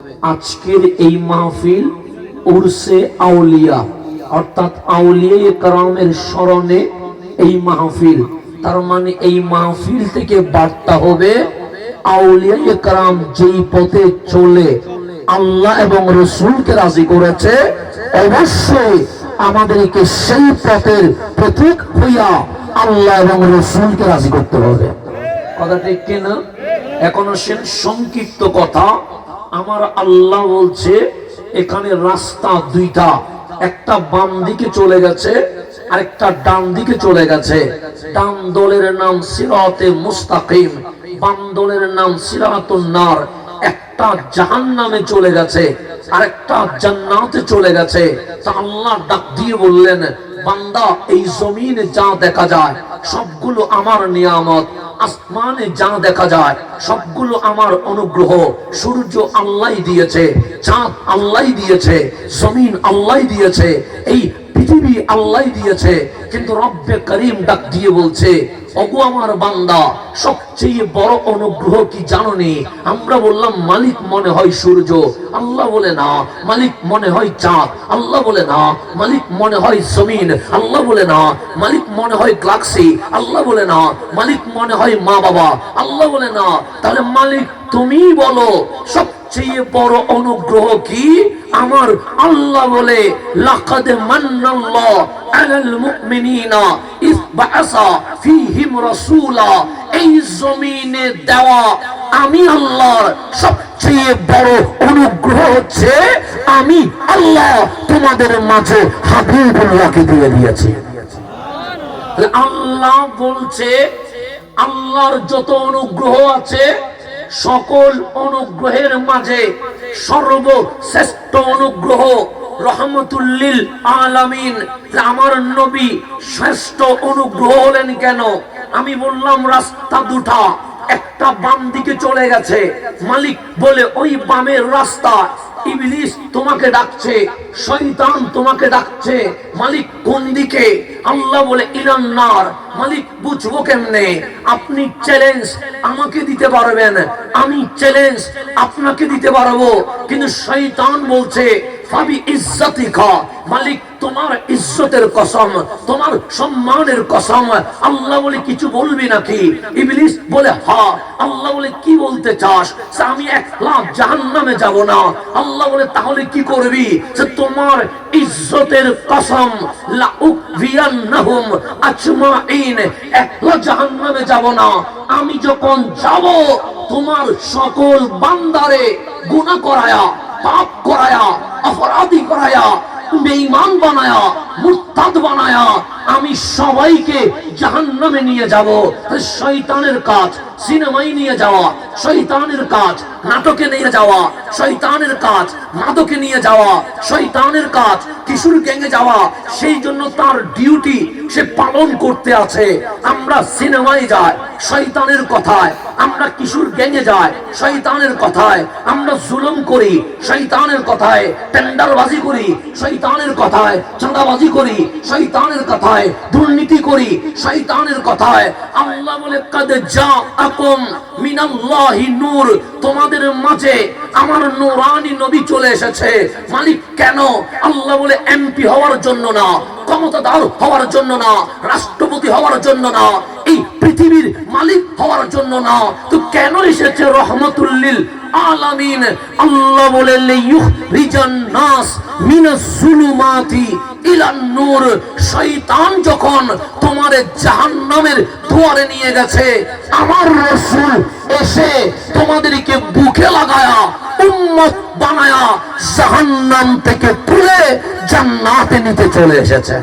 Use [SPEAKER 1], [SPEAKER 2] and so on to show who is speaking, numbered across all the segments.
[SPEAKER 1] আজকের এই মাহফিল উরসে আউলিয়া, অর্থাৎ আউলিয়া কারামের স্মরণে এই মাহফিল। তার মানে এই মাহফিল থেকে বার্তা হবে আউলিয়া কারাম যেই পথে চলে আল্লাহ এবং রসুলকে রাজি করেছে, অবশ্যই আমাদেরকে সেই পথের প্রতীক হইয়া আল্লাহ এবং রসুলকে রাজি করতে হবে। কথা ঠিক কিনা? এখনও সে সংক্ষিপ্ত কথা। আমার আল্লাহ বলছে, এখানে রাস্তা দুইটা। একটা বাম দিকে চলে গেছে, আরেকটা ডান দিকে চলে গেছে। ডান দলের নাম সিরাতে মুস্তাকিম, বাম দলের নাম সিরাতুন নার। একটা জাহান নামে চলে গেছে, আরেকটা জান্নাতে চলে গেছে। তা আল্লাহ ডাক দিয়ে বললেন, বান্দা, এই জমিনে যা দেখা যায়, সবগুলো আমার নিয়ামত। আসমানে যা দেখা যায়, সবগুলো আমার অনুগ্রহ। সূর্য আল্লাহ দিয়েছে, চাঁদ আল্লাহ দিয়েছে, জমিন আল্লাহ দিয়েছে, এই পৃথিবী আল্লাহ দিয়েছে। কিন্তু রব্বে করিম ডাক দিয়ে বলছে ওগো আমার বান্দা, সবচেয়ে বড় অনুগ্রহ কি জানোনি আমরা বললাম, মালিক মনে হয় সূর্য। আল্লাহ বলে না, মালিক মনে হয় চাঁদ। আল্লাহ বলে না, মালিক মনে হয় জমিন। আল্লাহ বলে না, মালিক মনে হয় গ্লাক্সি আল্লাহ বলে না, মালিক মনে হয় মা বাবা। আল্লাহ বলে না, তাহলে মালিক তুমি বলো, সবচেয়ে বড় অনুগ্রহ কি? আমার আল্লাহ বলে, লাকাদ মান্নাল্লাহ। আমি আল্লাহর সবচেয়ে বড় অনুগ্রহ হচ্ছে আমি আল্লাহ তোমাদের মাঝে হাবিবুল্লাহকে দিয়ে দিয়েছি। আল্লাহ বলছে, আল্লাহর যত অনুগ্রহ আছে, সকল অনুগ্রহের মাঝে সর্বশ্রেষ্ঠ অনুগ্রহ রহমতুল্লিল আলামিন আমার নবী শ্রেষ্ঠ অনুগ্রহ হলেন কেন? আমি বললাম, রাস্তা দুটা, একটা বাম দিকে চলে গেছে। মালিক বলে, ওই বামের রাস্তা, ইবলিস তোমাকে ডাকছে, শয়তান তোমাকে ডাকছে। মালিক কোন দিকে? আল্লাহ বলে ইলান্নার মালিক, বুঝব কেমনে? আপনি চ্যালেঞ্জ আমাকে দিতে পারবেন। আমি চ্যালেঞ্জ আপনাকে দিতে পারব। কিন্তু শয়তান বলছে ফাবি ইজ্জতি খা। মালিক, তোমার ইজ্জতের কসম, তোমার সম্মানের কসম। আল্লাহ বলে কিছু বলবি নাকি? ইবলিস বলে, হা, আল্লাহ বলে কি বলতে চাস? আমি এক জাহান্নামে যাব না। আল্লাহ বলে, তাহলে কি করবি? সে তোমার ইজ্জতের কসম জাহান্নামে যাব না। আমি যখন যাব, তোমার সকল বান্দারে গুনাহ করায়া, পাপ করায়া অপরাধী করায়া বেঈমান বানায়া মুরতাদ বানায়া আমি সবাইকে জাহান্নামে নিয়ে যাব। শয়তানের কাজ। সিনেমায় নিয়ে যাওয়া, শয়তানের কাজ, নাটকে নিয়ে যাওয়া, শয়তানের কাজ মাদকে নিয়ে যাওয়া, শয়তানের কাজ, কিশোর গ্যাংয়ে যাওয়া, সেই জন্য তার ডিউটি সে পালন করতে আছে। আমরা সিনেমায় যাই, শয়তানের কথায়, আমরা কিশোর গ্যাংয়ে যাই, শয়তানের কথায়, আমরা জুলুম করি, শয়তানের কথায়, টেন্ডারবাজি করি, শয়তানের কথায়, চাঁদাবাজি করি, শয়তানের কথায়, দুর্নীতি করি, শয়তানের কথায়, আল্লাহ বলে, কাদ যা মিনাল্লাহি নূর। তোমাদের মাঝে আমার নূরানি নবী চলে এসেছে। মালিক কেন? আল্লাহ বলে এমপি হওয়ার জন্য না, ক্ষমতাদার হওয়ার জন্য না, রাষ্ট্রপতি হওয়ার জন্য না, এই পৃথিবীর মালিক হওয়ার জন্য না। তো কেন এসেছে? রহমতুল্লিল আলামিন। আল্লাহ বলে, লিয়ুখরিজান নাস মিনাস যখন তোমার দুয়ারে নিয়ে গেছে, আমার রাসূল এসে তোমাদেরকে বুকে লাগায়া, উম্মত বানায়া জাহান্নাম থেকে তুলে জান্নাতে নিতে চলে এসেছে।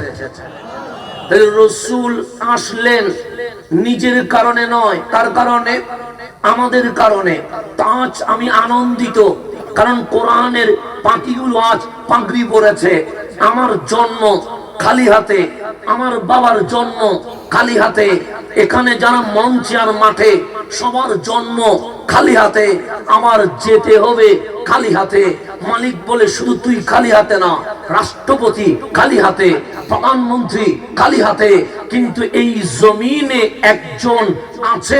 [SPEAKER 1] রসুল আসলেন নিজের কারণে নয়, তার কারণে, আমাদের কারণে। তাজ আমি আনন্দিত, কারণ কোরআনের পাখিগুলো আজ পাগড়ি পড়েছে আমার জন্ম খালি হাতে, আমার বাবার জন্ম খালি হাতে, এখানে যারা মঞ্চে আর মাঠে, সবার জন্ম খালি হাতে, আমার যেতে হবে খালি হাতে। মালিক বলে শুধু তুই খালি হাতে না, রাষ্ট্রপতি খালি হাতে, প্রধানমন্ত্রী খালি হাতে, কিন্তু এই জমিনে একজন আছে।